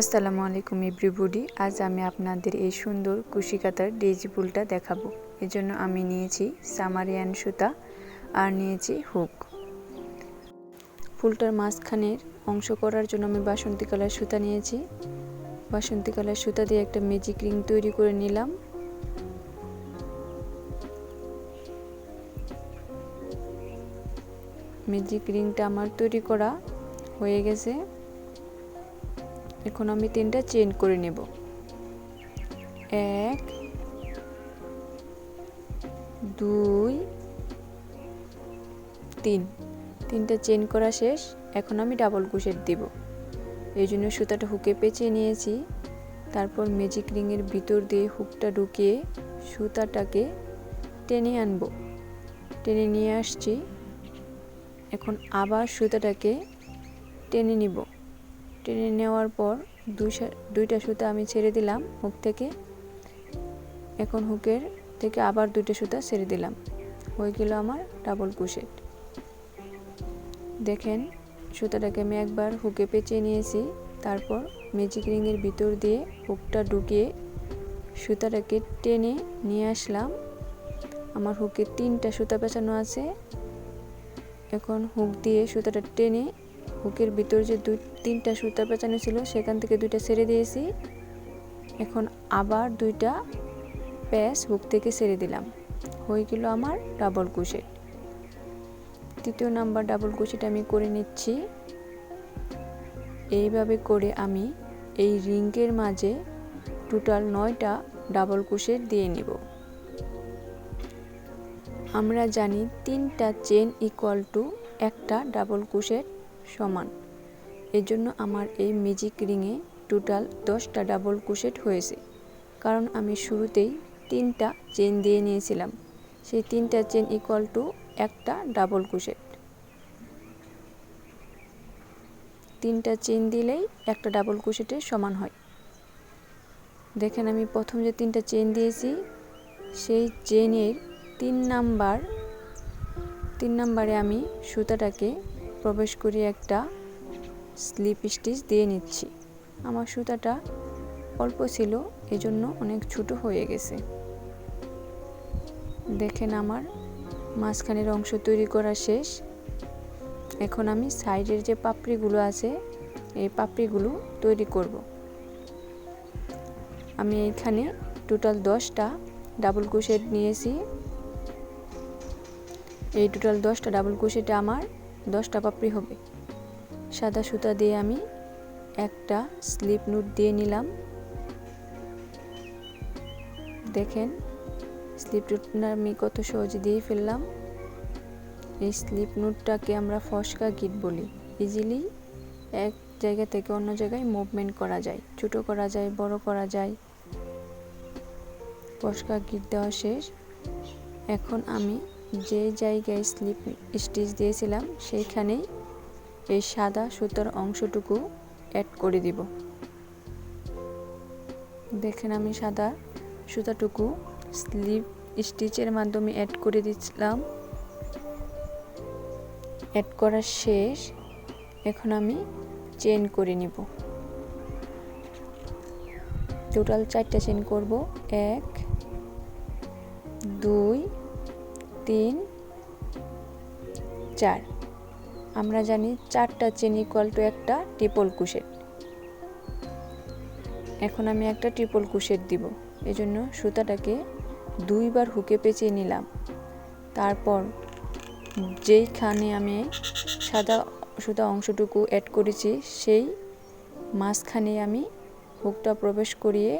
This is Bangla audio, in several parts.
আসসালামু আলাইকুম এভরিবডি, আজ আমি আপনাদের এই সুন্দর কুশি কাতার ডেজি ফুলটা দেখাবো। এজন্য আমি নিয়েছি সামারিয়ান সুতা আর নিয়েছি হুক। ফুলটার মাঝখানের অংশ করার জন্য আমি বাসন্তী কালার সুতা নিয়েছি। বাসন্তী কালার সুতা দিয়ে একটা ম্যাজিক রিং তৈরি করে নিলাম। ম্যাজিক রিংটা আমার তৈরি করা হয়ে গেছে। এখন আমি তিনটা চেন করে নেব। এক, দুই, তিন। তিনটা চেন করা শেষ, এখন আমি ডাবল কুশেট দিব। এই জন্য সুতাটা হুকে পেঁচিয়ে নিয়েছি। তারপর ম্যাজিক রিংয়ের ভিতর দিয়ে হুকটা ঢুকিয়ে সুতাটাকে টেনে আনব। টেনে নিয়ে আসছি। এখন আবার সুতাটাকে টেনে নিব। টেনে নেওয়ার পর দুই দুইটা সুতা আমি ছেড়ে দিলাম হুক থেকে। এখন হুকের থেকে আবার দুইটা সুতা ছেড়ে দিলাম। হয়ে গেল আমার ডাবল কুশেট দেখেন, সুতাটাকে আমি একবার হুকে পেঁচিয়ে নিয়েছি। তারপর ম্যাজিক রিংয়ের ভিতর দিয়ে হুকটা ঢুকিয়ে সুতাটাকে টেনে নিয়ে আসলাম। আমার হুকে তিনটা সুতা পেঁচানো আছে। এখন হুক দিয়ে সুতাটা টেনে হুকের ভিতর যে দুই, তিনটা সুতা পেঁচানো ছিল, সেখান থেকে দুইটা ছেড়ে দিয়েছি। এখন আবার দুইটা প্যাচ হুক থেকে ছেড়ে দিলাম। হয়ে গেল আমার ডাবল কুশেট তৃতীয় নাম্বার ডাবল কুশেট আমি করে নিচ্ছি। এইভাবে করে আমি এই রিঙ্গের মাঝে টোটাল নয়টা ডাবল কুশেট দিয়ে নিব। আমরা জানি তিনটা চেন ইকুয়াল টু একটা ডাবল কুশেট সমান। এজন্য আমার এই ম্যাজিক রিংয়ে টোটাল দশটা ডাবল কুশেট হয়েছে। কারণ আমি শুরুতেই তিনটা চেন দিয়ে নিয়েছিলাম। সেই তিনটা চেন ইকুয়াল টু একটা ডাবল কুশেট তিনটা চেন দিলেই একটা ডাবল কুশেটের সমান হয়। দেখেন আমি প্রথম যে তিনটা চেন দিয়েছি, সেই চেনের তিন নাম্বার তিন নাম্বারে আমি সুতাটাকে প্রবেশ করি একটা স্লিপ স্টিচ দিয়ে নিচ্ছি। আমার সুতাটা অল্প ছিল, এজন্য অনেক ছোট হয়ে গেছে। দেখেন আমার মাঝখানের অংশ তৈরি করা শেষ। এখন আমি সাইডের যে পাপড়িগুলো আছে, এই পাপড়িগুলো তৈরি করব। আমি এইখানে টোটাল দশটা ডাবল কুশেট নিয়েছি। এই টোটাল দশটা ডাবল কুশেটে আমার দশটা পাপড়ি হবে। সাদা সুতা দিয়ে আমি একটা স্লিপ নোট দিয়ে নিলাম। দেখেন, স্লিপ নোটটা আমি কত সহজে দিয়ে ফেললাম। এই স্লিপ নোটটাকে আমরা ফসকা গিট বলি। ইজিলি এক জায়গা থেকে অন্য জায়গায় মুভমেন্ট করা যায়। ছোট করা যায়, বড় করা যায়। ফসকা গিট দেওয়া শেষ। এখন আমি যে জায়গায় স্লিপ স্টিচ দিয়েছিলাম সেইখানেই এই সাদা সুতার অংশটুকু অ্যাড করে দিব। দেখেন আমি সাদা সুতাটুকু স্লিপ স্টিচের মাধ্যমে অ্যাড করে দিচ্ছিলাম। অ্যাড করা শেষ। এখন আমি চেন করে নিব। টোটাল চারটা চেন করব। এক, দুই তিন, চার। আমরা জানি চারটা চেন ইকুয়াল টু একটা ট্রিপল কুশেট এখন আমি একটা ট্রিপল কুশেট দিব। এজন্য সুতাটাকে দুইবার হুকে পেঁচিয়ে নিলাম। তারপর যেইখানে আমি সাদা সুতা অংশটুকু অ্যাড করেছি, সেই মাঝখানে আমি হুকটা প্রবেশ করিয়ে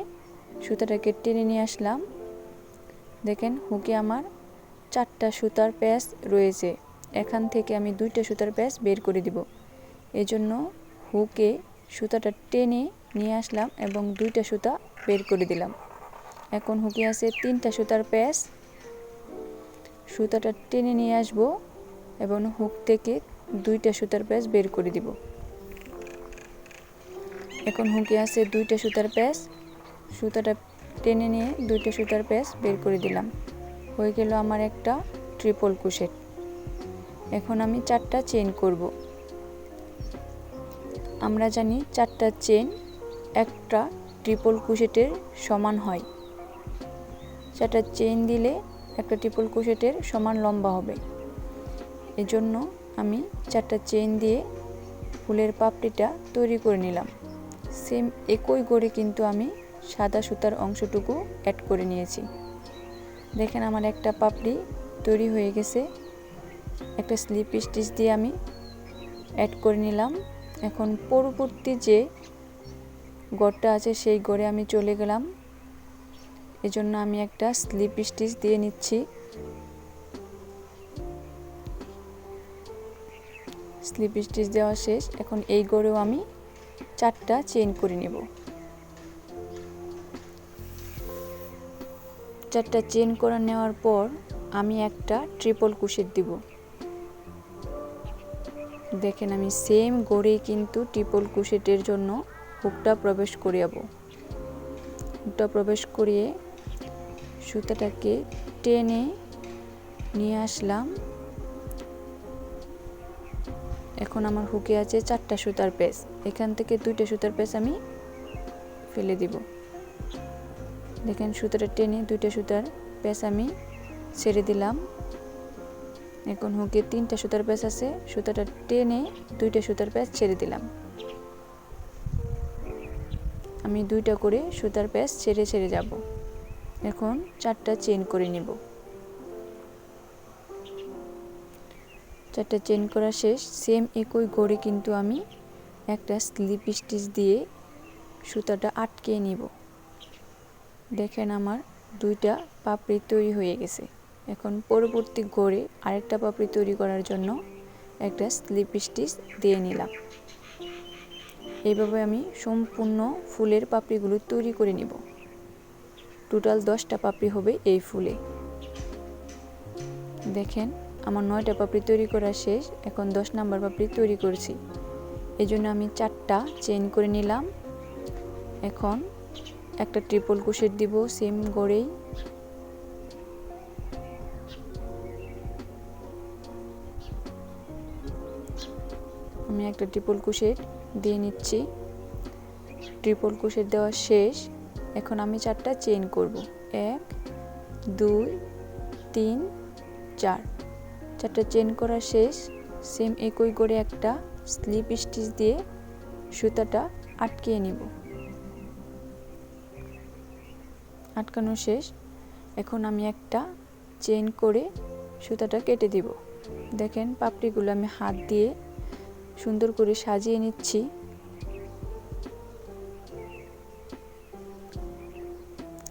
সুতাটাকে টেনে নিয়ে আসলাম। দেখেন হুকে আমার চারটা সুতার প্যাচ রয়েছে। এখান থেকে আমি দুইটা সুতার প্যাচ বের করে দিব। এজন্য হুকে সুতাটা টেনে নিয়ে আসলাম এবং দুইটা সুতা বের করে দিলাম। এখন হুকে আছে তিনটা সুতার প্যাচ। সুতাটা টেনে নিয়ে আসব এবং হুক থেকে দুইটা সুতার প্যাচ বের করে দিব। এখন হুকে আছে দুইটা সুতার প্যাচ। সুতাটা টেনে নিয়ে দুইটা সুতার প্যাচ বের করে দিলাম। হয়ে গেল আমার একটা ট্রিপল কুশেট এখন আমি চারটা চেন করব। আমরা জানি চারটা চেন একটা ট্রিপল কুশেটের সমান হয়। চারটা চেইন দিলে একটা ট্রিপল কুশেটের সমান লম্বা হবে। এজন্য আমি চারটা চেইন দিয়ে ফুলের পাপড়িটা তৈরি করে নিলাম। সেম একই গড়ে কিন্তু আমি সাদা সুতার অংশটুকু অ্যাড করে নিয়েছি। দেখেন আমার একটা পাপড়ি তৈরি হয়ে গেছে। একটা স্লিপ স্টিচ দিয়ে আমি অ্যাড করে নিলাম। এখন পরবর্তী যে গড়টা আছে সেই গড়ে আমি চলে গেলাম। এজন্য আমি একটা স্লিপ স্টিচ দিয়ে নিচ্ছি। স্লিপ স্টিচ দেওয়া শেষ। এখন এই গড়েও আমি চারটা চেইন করে নেব। চারটা চেন করে নেওয়ার পর আমি একটা ট্রিপল কুশেট দিব। দেখেন আমি সেম গড়েই কিন্তু ট্রিপল কুশেটের জন্য হুকটা প্রবেশ করিয়াবো। হুকটা প্রবেশ করিয়ে সুতাটাকে টেনে নিয়ে আসলাম। এখন আমার হুকে আছে চারটা সুতার পেস এখান থেকে দুইটা সুতার পেস আমি ফেলে দিব। দেখেন সুতাটা টেনে দুইটা সুতার পেস আমি ছেড়ে দিলাম। এখন হুকে তিনটা সুতার প্যাচ আছে, সুতাটা টেনে দুইটা সুতার প্যাচ ছেড়ে দিলাম। আমি দুইটা করে সুতার প্যাচ ছেড়ে ছেড়ে যাব। এখন চারটা চেন করে নিব। চারটা চেন করা শেষ, সেম একই গড়ে কিন্তু আমি একটা স্লিপ স্টিচ দিয়ে সুতাটা আটকে নিব। দেখেন আমার দুইটা পাপড়ি তৈরি হয়ে গেছে। এখন পরবর্তী গড়ে আরেকটা পাপড়ি তৈরি করার জন্য একটা স্লিপ স্টিচ দিয়ে নিলাম। এইভাবে আমি সম্পূর্ণ ফুলের পাপড়িগুলো তৈরি করে নিব। টোটাল দশটা পাপড়ি হবে এই ফুলে। দেখেন, আমার নয়টা পাপড়ি তৈরি করা শেষ। এখন দশ নাম্বার পাপড়ি তৈরি করছি। এই জন্য আমি চারটা চেন করে নিলাম। এখন একটা ট্রিপল কুশেট দিব সেম গড়েই আমি একটা ট্রিপল কুশেট দিয়ে নিচ্ছি। ট্রিপল কুশেট দেওয়া শেষ। এখন আমি চারটা চেন করব। এক, দুই, তিন, চার। চারটা চেন করা শেষ। সেম একই করে একটা স্লিপ স্টিচ দিয়ে সুতাটা আটকিয়ে নিব। আটকানো শেষ। এখন আমি একটা চেন করে সুতাটা কেটে দিব। দেখেন পাপড়িগুলো আমি হাত দিয়ে সুন্দর করে সাজিয়ে নিচ্ছি।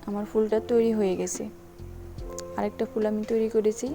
আমার ফুলটা তৈরি হয়ে গেছে। আরেকটা ফুল আমি তৈরি করেছি।